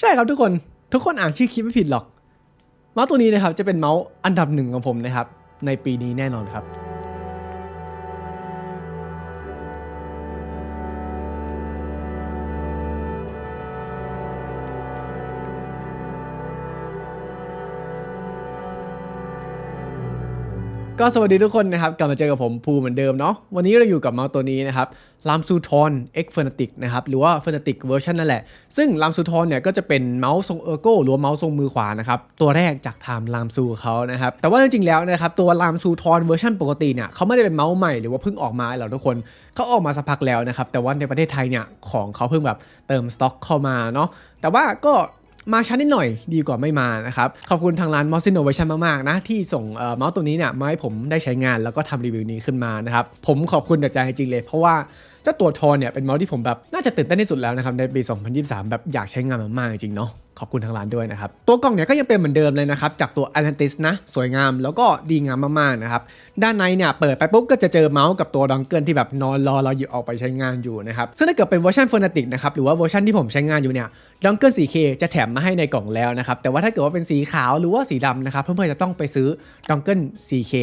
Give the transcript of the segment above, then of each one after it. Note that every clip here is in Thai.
ใช่ครับทุกคนทุกคนอ่านชื่อคลิปไม่ผิดหรอก เมาส์ตัวนี้นะครับจะเป็นเมาส์อันดับหนึ่งของผมนะครับในปีนี้แน่นอนครับ ก็สวัสดีทุกคนนะครับ กลับมาเจอกับผมภูเหมือนเดิมเนาะวันนี้เราอยู่กับเมาส์ตัวนี้นะครับลามซูทอน X f e r n a t i c นติกนะครับหรือว่า f e r n a t i c เวอร์ชันนั่นแหละ ซึ่งลามซูทอนเนี่ยก็จะเป็นเมาส์ทรงเออร์โกหรือว่าเมาส์ทรงมือขวานะครับ ตัวแรกจากไทม์ลามซูเขานะครับ แต่ว่าจริงๆแล้วนะครับ ตัวลามซูทอนเวอร์ชันปกติเนี่ยเขาไม่ได้เป็นเมาส์ใหม่หรือว่าเพิ่งออกมาหรอกทุกคนเขาออกมาสักพักแล้วนะครับ แต่ว่าในประเทศไทยเนี่ยของเขาเพิ่งแบบเติมสต็อกเข้ามาเนาะแต่ว่าก็ มาช้านิดหน่อยดีกว่าไม่มานะครับ ขอบคุณทางร้าน m o s Innovation มาก ๆ นะ ที่ส่งเมาส์ตัวนี้เนี่ยมาให้ผมได้ใช้งานแล้วก็ทำรีวิวนี้ขึ้นมานะครับ ผมขอบคุณจากใจจริงเลย เพราะว่า เจ้าตัวทอนเนี่ยเป็นเมาส์ที่ผมแบบน่าจะตื่นเต้นที่สุดแล้วนะครับในปี 2023 แบบอยากใช้งานมันมากจริงเนาะขอบคุณทางร้านด้วยนะครับ ตัวกล่องเนี่ยก็ยังเป็นเหมือนเดิมเลยนะครับ จากตัว Atlantis นะสวยงามแล้วก็ดีงามมากๆนะครับ ด้านในเนี่ยเปิดไปปุ๊บก็จะเจอเมาส์กับตัวดองเกิลที่แบบนอนรอเราหยิบออกไปใช้งานอยู่นะครับ ซึ่งถ้าเกิดเป็นเวอร์ชัน f o r n a t i c นะครับ หรือว่าเวอร์ชันที่ผมใช้งานอยู่เนี่ยดองเกิล 4K จะแถมมาให้ในกล่องแล้วนะครับแต่ว่าถ้าเกิดว่าเป็นสีขาวหรือว่าสีดำนะครับเพื่อนๆจะต้องไปซื้อดองเกิล 4K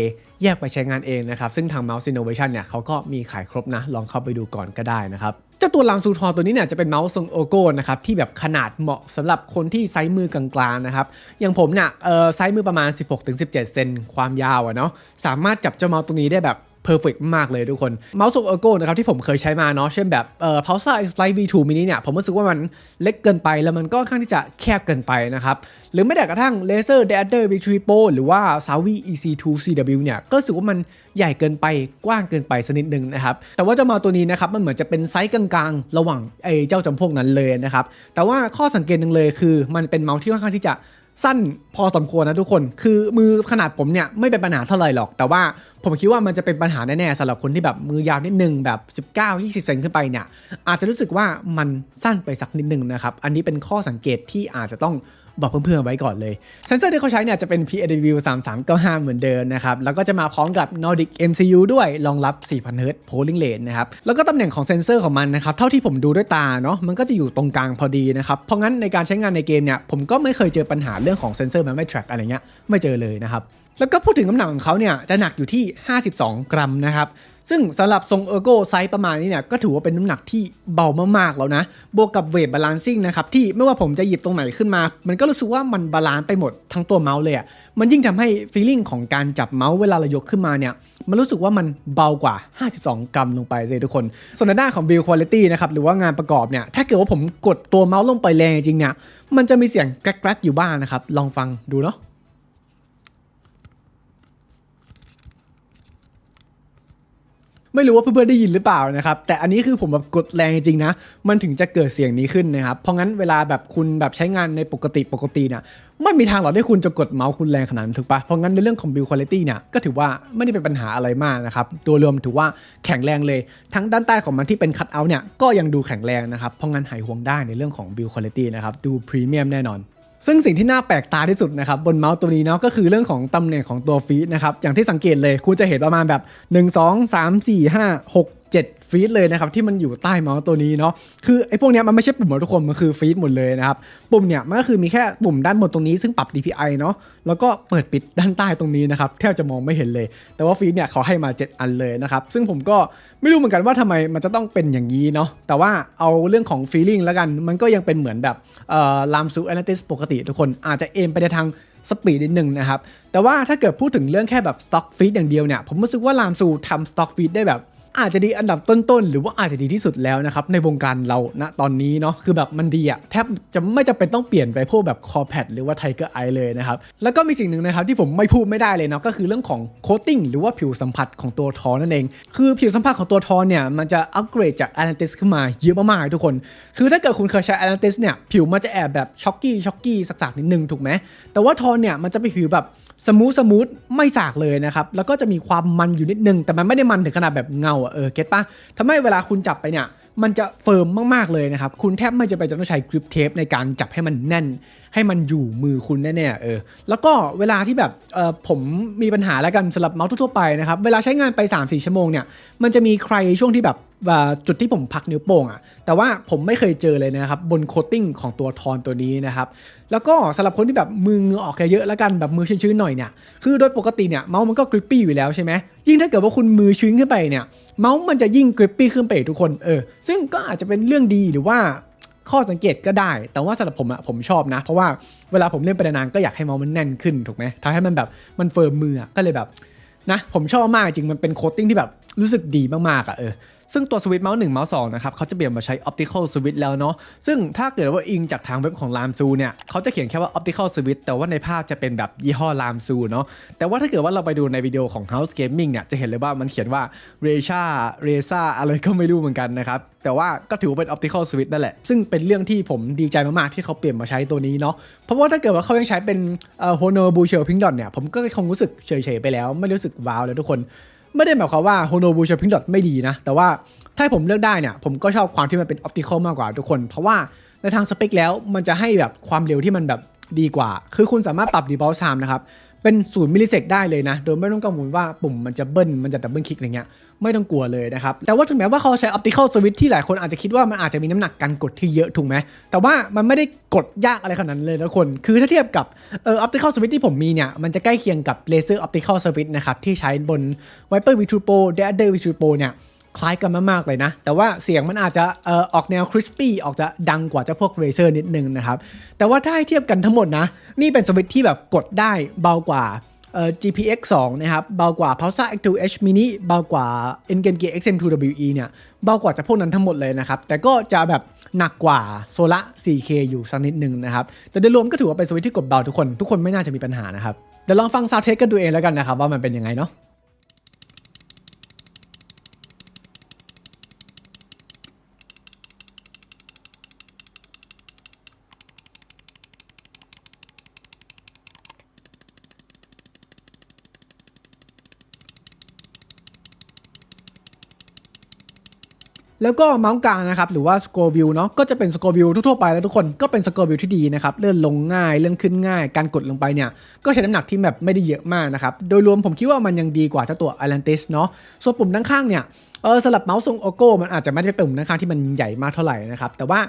แยกไปใช้งานเองนะครับ ซึ่งทาง Mouse Innovation เนี่ยเขาก็มีขายครบนะ ลองเข้าไปดูก่อนก็ได้นะครับเจ้าตัวลามซูทอตัวนี้เนี่ยจะเป็นเมาส์ทรงโอโก้นะครับที่แบบขนาดเหมาะสำหรับคนที่ไซส์มือกลางๆนะครับอย่างผมเนี่ยเออไซส์มือประมาณ 16-17 เซนความยาวอะเนาะสามารถจับเจ้าเมาส์ตัวนี้ได้แบบ เพอร์เฟกมากเลยทุกคนเมาส์ทรงโอโก้นะครับที่ผมเคยใช้มาเนาะเช่นแบบเอ่อ Pulsar X Lite V2 mini เนี่ยผมรู้สึกว่ามันเล็กเกินไปแล้วมันก็ค่อนข้างที่จะแคบเกินไปนะครับ หรือไม่แต่กระทั่ง Laser d a d e r V3 Pro หรือว่า Savi EC2 CW เนี่ยก็รู้สึกว่ามันใหญ่เกินไปกว้างเกินไปสักนิดนึงนะครับ แต่ว่าเจ้ามาตัวนี้นะครับมันเหมือนจะเป็นไซส์กลางๆ ระหว่างไอ้เจ้าจำพวกนั้นเลยนะครับแต่ว่าข้อสังเกตหนึ่งเลยคือมันเป็นเมาส์ที่ค่อนข้างที่จะ สั้นพอสมควรนะทุกคน คือมือขนาดผมเนี่ยไม่เป็นปัญหาเท่าไหร่หรอก แต่ว่าผมคิดว่ามันจะเป็นปัญหาแน่ๆสำหรับคนที่แบบมือยาวนิดนึงแบบ 19-20เซนขึ้นไปเนี่ยอาจจะรู้สึกว่ามันสั้นไปสักนิดนึงนะครับ อันนี้เป็นข้อสังเกตที่อาจจะต้อง บอกเพื่อนๆไว้ก่อนเลยเซนเซอร์ที่เขาใช้เนี่ยจะเป็น PAW 3395 เหมือนเดิมนะครับ แล้วก็จะมาพร้อมกับ Nordic MCU ด้วยรองรับ 4,000 Hz polling rate นะครับ แล้วก็ตำแหน่งของเซนเซอร์ของมันนะครับ เท่าที่ผมดูด้วยตาเนาะมันก็จะอยู่ตรงกลางพอดีนะครับ เพราะงั้นในการใช้งานในเกมเนี่ยผมก็ไม่เคยเจอปัญหาเรื่องของเซนเซอร์มันไม่ track อะไรเงี้ยไม่เจอเลยนะครับแล้วก็พูดถึงน้ำหนักของเขาเนี่ยจะหนักอยู่ที่ 52 กรัมนะครับ ซึ่งสำหรับทรงเออร์โกไซส์ประมาณนี้เนี่ยก็ถือว่าเป็นน้ำหนักที่เบามากๆแล้วนะ บวกกับเวทบาลานซิ่งนะครับที่ไม่ว่าผมจะหยิบตรงไหนขึ้นมา มันก็รู้สึกว่ามันบาลานซ์ไปหมดทั้งตัวเมาส์เลยอะ่ะมันยิ่งทำให้ฟีลลิ่งของการจับเมาส์เวลาเรายกขึ้นมาเนี่ยมันรู้สึกว่ามันเบากว่า 52 กรัมลงไปเลยทุกคน ส่วนในด้านของ build quality นะครับหรือว่างานประกอบเนี่ยถ้าเกิดว่าผมกดตัวเมาส์ลงไปแรงจริงเนี่ยมันจะมีเสียงแกรกๆอยู่บ้างนะครับลองฟังดูเนาะ ไม่รู้ว่าเพื่อนๆได้ยินหรือเปล่านะครับ แต่อันนี้คือผมแบบกดแรงจริงๆนะ มันถึงจะเกิดเสียงนี้ขึ้นนะครับ เพราะงั้นเวลาแบบคุณแบบใช้งานในปกติปกติเนี่ยไม่มีทางหรอกที่คุณจะกดเมาส์คุณแรงขนาดนั้นถูกปะเพราะงั้นในเรื่องของ build quality เนี่ยก็ถือว่าไม่ได้เป็นปัญหาอะไรมากนะครับ โดยรวมถือว่าแข็งแรงเลย ทั้งด้านใต้ของมันที่เป็น cut out เนี่ยก็ยังดูแข็งแรงนะครับ เพราะงั้นหายห่วงได้ในเรื่องของ build quality นะครับ ดูพรีเมียมแน่นอน ซึ่งสิ่งที่น่าแปลกตาที่สุดนะครับบนเมาส์ตัวนี้เนาะก็คือเรื่องของตำแหน่งของตัวฟีดนะครับอย่างที่สังเกตเลยคุณจะเห็นประมาณแบบ 1 2 3 4 5 6 7 ฟีดเลยนะครับที่มันอยู่ใต้เมาส์ตัวนี้เนาะคือไอ้พวกเนี้ยมันไม่ใช่ปุ่มของทุกคนมันคือฟีดหมดเลยนะครับปุ่มเนี่ยมันก็คือมีแค่ปุ่มด้านบนตรงนี้ซึ่งปรับ DPI เนาะแล้วก็เปิดปิดด้านใต้ตรงนี้นะครับแทบจะมองไม่เห็นเลย แต่ว่าฟีดเนี่ยเขาให้มา 7 อันเลยนะครับซึ่งผมก็ไม่รู้เหมือนกันว่าทำไมมันจะต้องเป็นอย่างนี้เนาะแต่ว่าเอาเรื่องของ feeling แล้วกันมันก็ยังเป็นเหมือนแบบเอ่อลามซูแอนาติสปกติทุกคนอาจจะเอมไปในทางสปีดนิดนึงนะครับ แต่ว่าถ้าเกิดพูดถึงเรื่องแค่แบบสต็อกฟีดอย่างเดียวเนี่ย ผมรู้สึกว่าลามซูทำสต็อกฟีดได้แบบ อาจจะดีอันดับต้นๆ หรือว่าอาจจะดีที่สุดแล้วนะครับ ในวงการเราณตอนนี้เนาะคือแบบมันดีอะแทบจะไม่จำเป็นต้องเปลี่ยนไปพวกแบบคอแพดหรือว่าไทเกอร์ไอเลยนะครับ แล้วก็มีสิ่งหนึ่งนะครับที่ผมไม่พูดไม่ได้เลยเนาะก็คือเรื่องของโคตติ้งหรือว่าผิวสัมผัสของตัวทอนั่นเอง คือผิวสัมผัสของตัวทอเนี่ยมันจะอัปเกรดจาก Atlantis ขึ้นมาเยอะมากๆเลยทุกคน คือถ้าเกิดคุณเคยใช้ Atlantis เนี่ยผิวมันจะแอบแบบช็อกกี้ช็อกกี้สักๆนิดนึงถูกไหมแต่ว่าทอนเนี่ยมันจะเป็นผิวแบบ สมูทสมูทไม่สากเลยนะครับ แล้วก็จะมีความมันอยู่นิดนึง แต่มันไม่ได้มันถึงขนาดแบบเงาอะเออเก็ตปะทำให้เวลาคุณจับไปเนี่ย มันจะเฟิร์มมากๆเลยนะครับ คุณแทบไม่จะไปจะต้องใช้กริปเทปในการจับให้มันแน่น ให้มันอยู่มือคุณแน่ๆเออแล้วก็เวลาที่แบบเออผมมีปัญหาแล้วกันสำหรับเมาส์ทั่วไปนะครับเวลาใช้งานไป 3-4 ชั่วโมงเนี่ยมันจะมีใครช่วงที่แบบจุดที่ผมพักนิ้วโป้งอะแต่ว่าผมไม่เคยเจอเลยนะครับ บนโคตติ้งของตัวทอนตัวนี้นะครับ แล้วก็สำหรับคนที่แบบมือเงือออกเยอะๆแล้วกันแบบมือชื้นๆหน่อยเนี่ย คือโดยปกติเนี่ยเมาส์มันก็กริปปี้อยู่แล้วใช่ไหม ยิ่งถ้าเกิดว่าคุณมือชื้นขึ้นไปเนี่ย เมาส์มันจะยิ่งกริปปี้ขึ้นไปทุกคน เออ ซึ่งก็อาจจะเป็นเรื่องดีหรือว่า ข้อสังเกตก็ได้ แต่ว่าสำหรับผมอะผมชอบนะ เพราะว่าเวลาผมเล่นไปนานๆก็อยากให้เมาส์มันแน่นขึ้นถูกไหมทำให้มันแบบมันเฟิร์มมือก็เลยแบบนะผมชอบมากจริงมันเป็นโคตติ้งที่แบบรู้สึกดีมากๆอะเออ ซึ่งตัวสวิตช์เมาส์1เมาส์2นะครับเขาจะเปลี่ยนมาใช้ optical switch แล้วเนาะซึ่งถ้าเกิดว่าอิงจากทางเว็บของ Lamsu เนี่ยเขาจะเขียนแค่ว่า optical switch แต่ว่าในภาพจะเป็นแบบยี่ห้อ Lamsu เนาะแต่ว่าถ้าเกิดว่าเราไปดูในวิดีโอของ House Gaming เนี่ยจะเห็นเลยว่ามันเขียนว่า r e s h a r e s a อะไรก็ไม่รู้เหมือนกันนะครับแต่ว่าก็ถือว่าเป็น optical switch นั่นแหละ ซึ่งเป็นเรื่องที่ผมดีใจมากๆที่เขาเปลี่ยนมาใช้ตัวนี้เนาะเพราะว่าถ้าเกิดว่าเขายังใช้เป็นเอ่อ Honor b u s h e l Pink Dot เนี่ยผมก็คงรู้สึกเฉยๆไปแล้วไม่รู้สึกว้าวเลยทุกคน ไม่ได้หมายความว่า Hono b u Shopping Dot ไม่ดีนะ แต่ว่าถ้าผมเลือกได้เนี่ย ผมก็ชอบความที่มันเป็นออปติคอลมากกว่าทุกคน เพราะว่าในทางสเปคแล้วมันจะให้แบบความเร็วที่มันแบบดีกว่า คือคุณสามารถปรับ default time นะครับ เป็นศูนย์มิลลิเซกได้เลยนะ โดยไม่ต้องกังวลว่าปุ่มมันจะเบิ้ล มันจะดับเบิลคลิกอะไรเงี้ย ไม่ต้องกลัวเลยนะครับ แต่ว่าถึงแม้ว่าเขาใช้ optical switch ที่หลายคนอาจจะคิดว่ามันอาจจะมีน้ำหนักการกดที่เยอะถูกไหม แต่ว่ามันไม่ได้กดยากอะไรขนาดนั้นเลยทุกคน คือถ้าเทียบกับเอ่อ optical switch ที่ผมมีเนี่ย มันจะใกล้เคียงกับ laser optical switch นะครับที่ใช้บน Viper V2 Pro d a d e r V2 Pro เนี่ย คล้ายกันมากๆเลยนะ แต่ว่าเสียงมันอาจจะเออออกแนวคริสปี้ออกจะดังกว่าเจ้าพวก Razer นิดนึงนะครับ แต่ว่าถ้าให้เทียบกันทั้งหมดนะ นี่เป็นสวิตที่แบบกดได้เบากว่าเออ GPX 2 นะครับ เบากว่า Pulsar X2H Mini เบากว่า Ngen Gear XM2WE เนี่ย เบากว่าจากพวกนั้นทั้งหมดเลยนะครับ แต่ก็จะแบบหนักกว่าโซละ 4K อยู่สักนิดนึงนะครับ แต่โดยรวมก็ถือว่าเป็นสวิตที่กดเบาทุกคน ทุกคนไม่น่าจะมีปัญหานะครับ เดี๋ยวลองฟังซาวด์เทสกันดูเองแล้วกันนะครับว่ามันเป็นยังไงเนาะ แล้วก็เมาส์กลางนะครับหรือว่าสโกวิวเนาะก็จะเป็นสโกวิวทั่วไปแล้วทุกคนก็เป็นสโกวิวที่ดีนะครับเลื่อนลงง่ายเลื่อนขึ้นง่าย การกดลงไปเนี่ยก็ใช้น้ำหนักที่แบบไม่ได้เยอะมากนะครับโดยรวมผมคิดว่ามันยังดีกว่าเจ้าตัว Atlantis เนาะส่วนปุ่มด้านข้างเนี่ยเออสลับเมาส์ทรงโอโก้มันอาจจะไม่ได้เป็นปุ่มด้านข้างที่มันใหญ่มากเท่าไหร่นะครับแต่ว่า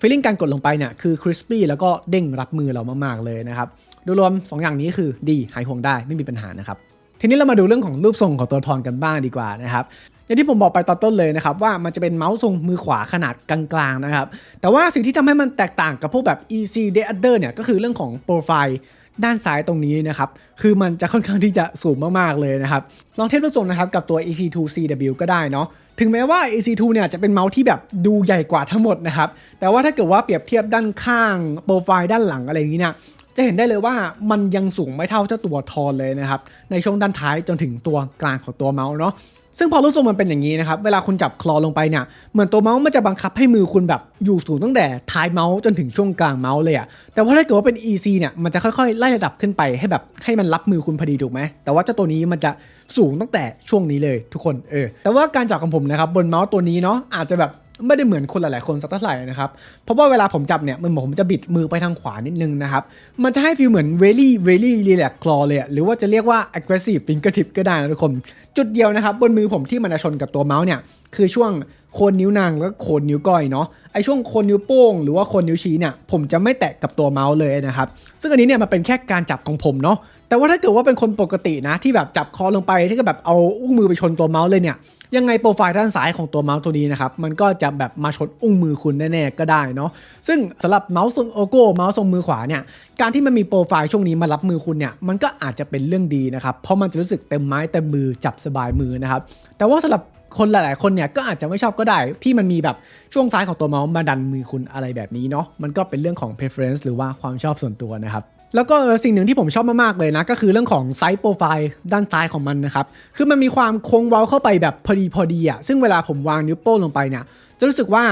ฟีลลิ่งการกดลงไปเนี่ยคือคริสปี้แล้วก็เด้งรับมือเรามากๆเลยนะครับโดยรวมสองอย่างนี้คือดีหายห่วงได้ไม่มีปัญหานะครับทีนี้เรามาดูเรื่องของรูปทรงของตัวทอนกันบ้างดีกว่านะครับ อย่างที่ผมบอกไปตอนต้นเลยนะครับว่ามันจะเป็นเมาส์ทรงมือขวาขนาดกลางๆนะครับ แต่ว่าสิ่งที่ทำให้มันแตกต่างกับพวกแบบ EC d e a d e r เนี่ยก็คือเรื่องของโปรไฟล์ด้านซ้ายตรงนี้นะครับ คือมันจะค่อนข้างที่จะสูงมากๆเลยนะครับ ลองเทียบรูปทรงนะครับกับตัว EC2 CW ก็ได้เนาะ ถึงแม้ว่า EC2 เนี่ยจะเป็นเมาส์ที่แบบดูใหญ่กว่าทั้งหมดนะครับ แต่ว่าถ้าเกิดว่าเปรียบเทียบด้านข้างโปรไฟล์ด้านหลังอะไรอย่างนี้เนี่ยจะเห็นได้เลยว่ามันยังสูงไม่เท่าเจ้าตัวทอนเลยนะครับ ในช่วงด้านท้ายจนถึงตัวกลางของตัวเมาส์เนาะ ซึ่งพอรูปทรงมันเป็นอย่างนี้นะครับ เวลาคุณจับคลอลงไปเนี่ย เหมือนตัวเมาส์มันจะบังคับให้มือคุณแบบอยู่สูงตั้งแต่ท้ายเมาส์จนถึงช่วงกลางเมาส์เลยอะแต่ว่าถ้าเกิดว่าเป็น EC เนี่ย มันจะค่อยๆ ไล่ระดับขึ้นไปให้แบบให้มันรับมือคุณพอดีถูกไหม แต่ว่าเจ้าตัวนี้มันจะสูงตั้งแต่ช่วงนี้เลยทุกคน เออ แต่ว่าการจับของผมนะครับบนเมาส์ตัวนี้เนาะอาจจะแบบ ไม่ได้เหมือนคนหลายๆคนสักเท่าไหร่นะครับเพราะว่าเวลาผมจับเนี่ยมันเหมือนผมจะบิดมือไปทางขวานิดนึงนะครับมันจะให้ฟีลเหมือน very very relax claw เลยหรือว่าจะเรียกว่า aggressive fingertip ก็ได้นะทุกคน จุดเดียวนะครับบนมือผมที่มันจะชนกับตัวเมาส์เนี่ยคือช่วงโคนนิ้วนางแล้วก็โคนนิ้วก้อยเนาะไอช่วงโคนนิ้วโป้งหรือว่าโคนนิ้วชี้เนี่ยผมจะไม่แตะกับตัวเมาส์เลยนะครับซึ่งอันนี้เนี่ยมันเป็นแค่การจับของผมเนาะแต่ว่าถ้าเกิดว่าเป็นคนปกตินะที่แบบจับคอลงไปที่ก็แบบเอาอุ้งมือไปชนตัวเมาส์เลยเนี่ย ยังไงโปรไฟล์ด้านซ้ายของตัวเมาส์ตัวนี้นะครับ มันก็จะแบบมาชนอุ้งมือคุณแน่ๆก็ได้เนาะซึ่งสำหรับเมาส์ทรงโอโก้เมาส์ทรงมือขวาเนี่ยการที่มันมีโปรไฟล์ช่วงนี้มารับมือคุณเนี่ยมันก็อาจจะเป็นเรื่องดีนะครับเพราะมันจะรู้สึกเต็มไม้เต็มมือจับสบายมือนะครับแต่ว่าสำหรับคนหลาย ๆ คนเนี่ยก็อาจจะไม่ชอบก็ได้ที่มันมีแบบช่วงซ้ายของตัวเมาส์มาดันมือคุณอะไรแบบนี้เนาะมันก็เป็นเรื่องของ preference หรือว่าความชอบส่วนตัวนะครับ แล้วก็สิ่งหนึ่งที่ผมชอบมากๆเลยนะ ก็คือเรื่องของไซส์โปรไฟล์ด้านซ้ายของมันนะครับ คือมันมีความโค้งเว้าเข้าไปแบบพอดีพอดีอะซึ่งเวลาผมวางนิ้วโป้งลงไปเนี่ยจะรู้สึกว่า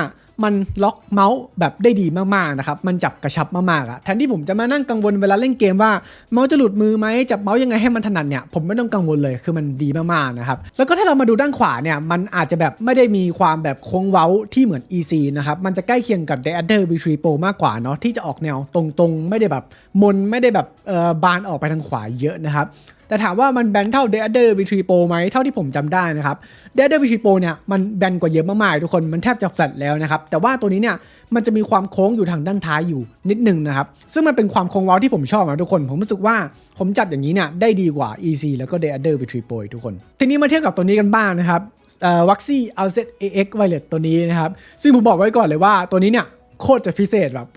มันล็อกเมาส์แบบได้ดีมากๆนะครับ มันจับกระชับมากๆอะแทนที่ผมจะมานั่งกังวลเวลาเล่นเกมว่าเมาส์จะหลุดมือไหมจับเมาส์ยังไงให้มันถนัดเนี่ยผมไม่ต้องกังวลเลยคือมันดีมากๆนะครับแล้วก็ถ้าเรามาดูด้านขวาเนี่ยมันอาจจะแบบไม่ได้มีความแบบโค้งเว้าที่เหมือน EC นะครับมันจะใกล้เคียงกับ The Other V3 Pro มากกว่าเนาะที่จะออกแนวตรงๆ ไม่ได้แบบมนไม่ได้แบบเอ่อบานออกไปทางขวาเยอะนะครับแต่ถามว่ามันแบนเท่า The Other V3 Pro ไหมเท่าที่ผมจำได้นะครับ The Other V3 Pro เนี่ยมันแบนกว่าเยอะมากๆทุกคนมันแทบจะแฟลตแล้วนะครับ แต่ว่าตัวนี้เนี่ยมันจะมีความโค้งอยู่ทางด้านท้ายอยู่นิดนึงนะครับ ซึ่งมันเป็นความโค้งเว้าที่ผมชอบนะทุกคน ผมรู้สึกว่าผมจับอย่างนี้เนี่ยได้ดีกว่า EC แล้วก็ The Other V3 Pro อีกทุกคน ทีนี้มาเทียบกับตัวนี้กันบ้างนะครับวัคซี่ Alzet AX Wireless ตัวนี้นะครับซึ่งผมบอกไว้ก่อนเลยว่าตัวนี้เนี่ยโคตรจะพิเศษแบบ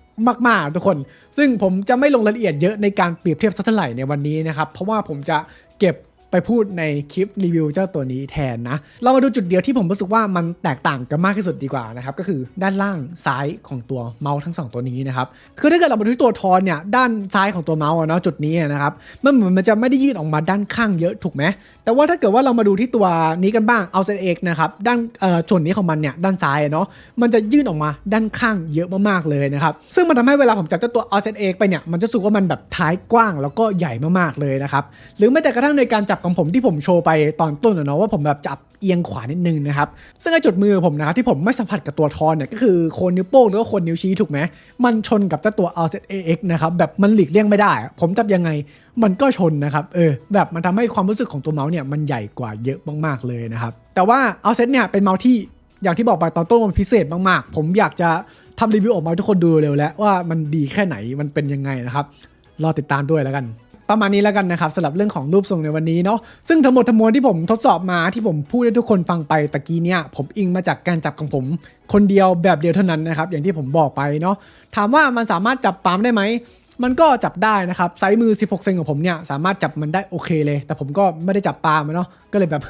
มากๆ ทุกคน ซึ่งผมจะไม่ลงรายละเอียดเยอะในการเปรียบเทียบสักเท่าไหร่ในวันนี้นะครับ เพราะว่าผมจะเก็บ ไปพูดในคลิปรีวิวเจ้าตัวนี้แทนนะ เรามาดูจุดเดียวที่ผมรู้สึกว่ามันแตกต่างกันมากที่สุดดีกว่านะครับ ก็คือด้านล่างซ้ายของตัวเมาส์ทั้งสองตัวนี้นะครับ คือถ้าเกิดเรามาดูที่ตัวทอนเนี่ยด้านซ้ายของตัวเมาส์เนาะจุดนี้นะครับ มันเหมือนมันจะไม่ได้ยืดออกมาด้านข้างเยอะถูกไหม แต่ว่าถ้าเกิดว่าเรามาดูที่ตัวนี้กันบ้างเอาเซเอกนะครับด้านเอ่อส่วนนี้ของมันเนี่ยด้านซ้ายเนาะมันจะยื่นออกมาด้านข้างเยอะมากๆเลยนะครับซึ่งมันทำให้เวลาผมจับเจ้าตัวเอาเซเอกไปเนี่ยมันจะรู้สึกว่ามันแบบท้ายกว้างแล้วก็ใหญ่มากๆเลยนะครับหรือแม้แต่กระทั่งในการจับของผมที่ผมโชว์ไปตอนต้นเนาะว่าผมแบบจับเอียงขวานิดนึงนะครับ ซึ่งไอ้จุดมือผมนะครับที่ผมไม่สัมผัสกับตัวทอนเนี่ยก็คือโคนนิ้วโป้งหรือว่าโคนนิ้วชี้ถูกไหม มันชนกับเจ้าตัว a l z AX นะครับแบบมันหลีกเลี่ยงไม่ได้ ผมจับยังไงมันก็ชนนะครับ เออ แบบมันทำให้ความรู้สึกของตัวเมาส์เนี่ยมันใหญ่กว่าเยอะมากๆเลยนะครับ แต่ว่าเอาเซตเนี่ยเป็นเมาส์ที่อย่างที่บอกไปตอนต้นมันพิเศษมากๆ ผมอยากจะทำรีวิวออกมาทุกคนดูเร็วแล้วว่ามันดีแค่ไหนมันเป็นยังไงนะครับรอติดตามด้วยแล้วกัน ประมาณนี้แล้วกันนะครับสำหรับเรื่องของรูปทรงในวันนี้เนาะซึ่งทั้งหมดทั้งมวลที่ผมทดสอบมาที่ผมพูดให้ทุกคนฟังไปตะกี้เนี่ยผมอิงมาจากการจับของผม คนเดียวแบบเดียวเท่านั้นนะครับอย่างที่ผมบอกไปเนาะถามว่ามันสามารถจับปาล์มได้ไหมมันก็จับได้นะครับไซส์มือ 16 เซนของผมเนี่ยสามารถจับมันได้โอเคเลย แต่ผมก็ไม่ได้จับปลามันเนาะก็เลยแบบ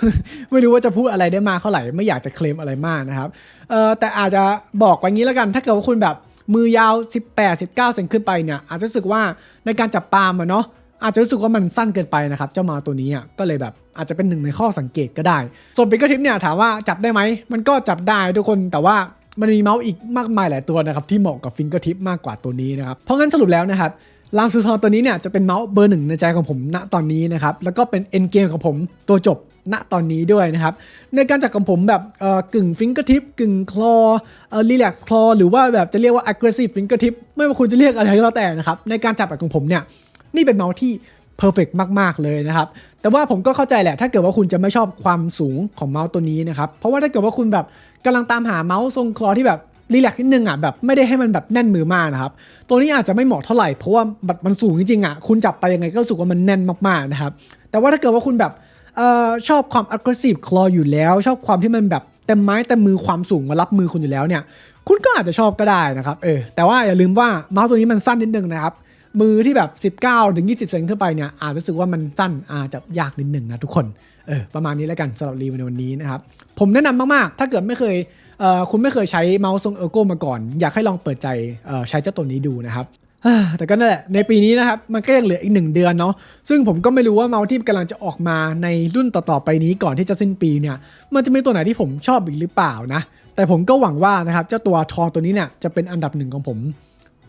ไม่รู้ว่าจะพูดอะไรได้มากเท่าไหร่ไม่อยากจะเคลมอะไรมากนะครับเออแต่อาจจะบอกไว้งี้แล้วกัน ถ้าเกิดว่าคุณแบบมือยาว 18 19 เซนขึ้นไปเนี่ยอาจจะรู้สึกว่าในการจับปลามันเนาะ อาจจะรู้สึกว่ามันสั้นเกินไปนะครับเจ้ามาตัวนี้อะก็เลยแบบอาจจะเป็นหนึ่งในข้อสังเกตก็ได้ ส่วนฟิกเกอร์ทิปเนี่ยถามว่าจับได้ไหมมันก็จับได้ทุกคนแต่ว่ามันมีเมาส์อีกมากมายหลายตัวนะครับที่เหมาะกับฟิงเกอร์ทิปมากกว่าตัวนี้นะครับเพราะงั้นสรุปแล้วนะครับลามซูทอนตัวนี้เนี่ยจะเป็นเมาส์เบอร์หนึ่งในใจของผมณตอนนี้นะครับแล้วก็เป็นเอ็นเกมของผมตัวจบณตอนนี้ด้วยนะครับในการจับของผมแบบกึ่งฟิงเกอร์ทิปกึ่งคลอเอ่อรีแลกซ์คลอหรือว่าแบบจะเรียกว่า aggressive fingertip ไม่ว่าคุณจะเรียกอะไรก็แล้วแต่นะครับในการจับแบบของผมเนี่ย นี่เป็นเมาส์ที่ perfect มาก ๆ เลยนะครับ แต่ว่าผมก็เข้าใจแหละ ถ้าเกิดว่าคุณจะไม่ชอบความสูงของเมาส์ตัวนี้นะครับ เพราะว่าถ้าเกิดว่าคุณแบบกำลังตามหาเมาส์ทรงคลอที่แบบรีแลกซ์นิดนึงอะแบบไม่ได้ให้มันแบบแน่นมือมากนะครับ ตัวนี้อาจจะไม่เหมาะเท่าไหร่ เพราะว่าแบบมันสูงจริงๆอะคุณจับไปยังไงก็รู้สึกว่ามันแน่นมากๆนะครับ แต่ว่าถ้าเกิดว่าคุณแบบออชอบความ aggressive claw อยู่แล้ว ชอบความที่มันแบบเต็มไม้เต็มมือความสูงมารับมือคุณอยู่แล้วเนี่ย คุณก็อาจจะชอบก็ได้นะครับเออแต่ว่าอย่าลืมว่าเมาส์ตัวนี้มันสั้นนิดนึงนะครับ มือที่แบบ 19ถึง20เซนขึ้นไปเนี่ยอาจรู้สึกว่ามันสั้นอาจจะยากนิดหนึ่งนะทุกคนเออประมาณนี้แล้วกันสำหรับรีวิวในวันนี้นะครับผมแนะนำมากๆ ถ้าเกิดไม่เคยเคุณไม่เคยใช้เมาส์ทรงเออร์โกมาก่อน อยากให้ลองเปิดใจใช้เจ้าตัวนี้ดูนะครับแต่ก็นั่นแหละในปีนี้นะครับ มันก็ยังเหลืออีกหนึ่งเดือนเนาะซึ่งผมก็ไม่รู้ว่าเมาส์ที่กำลังจะออกมาในรุ่นต่อๆไปนี้ก่อนที่จะสิ้นปีเนี่ย มันจะมีตัวไหนที่ผมชอบอีกหรือเปล่านะ แต่ผมก็หวังว่านะครับเจ้าตัวทองตัวนี้เนี่ยจะเป็นอันดับหนึ่งของผม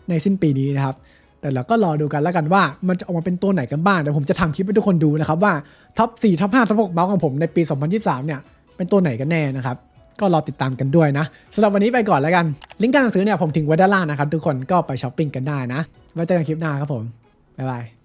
ในสิ้นปีนี้นะครับ แต่เราก็รอดูกันแล้วกันว่ามันจะออกมาเป็นตัวไหนกันบ้างเดี๋ยวผมจะทำคลิปให้ทุกคนดูนะครับว่าท็อป4ท็อป5ท็อป6เมาส์ของผมในปี 2023 เนี่ยเป็นตัวไหนกันแน่นะครับก็รอติดตามกันด้วยนะสำหรับวันนี้ไปก่อนแล้วกัน ลิงก์การซื้อเนี่ยผมทิ้งไว้ด้านล่างนะครับทุกคนก็ไปช้อปปิ้งกันได้นะไว้เจอกันคลิปหน้าครับผมบ๊ายบาย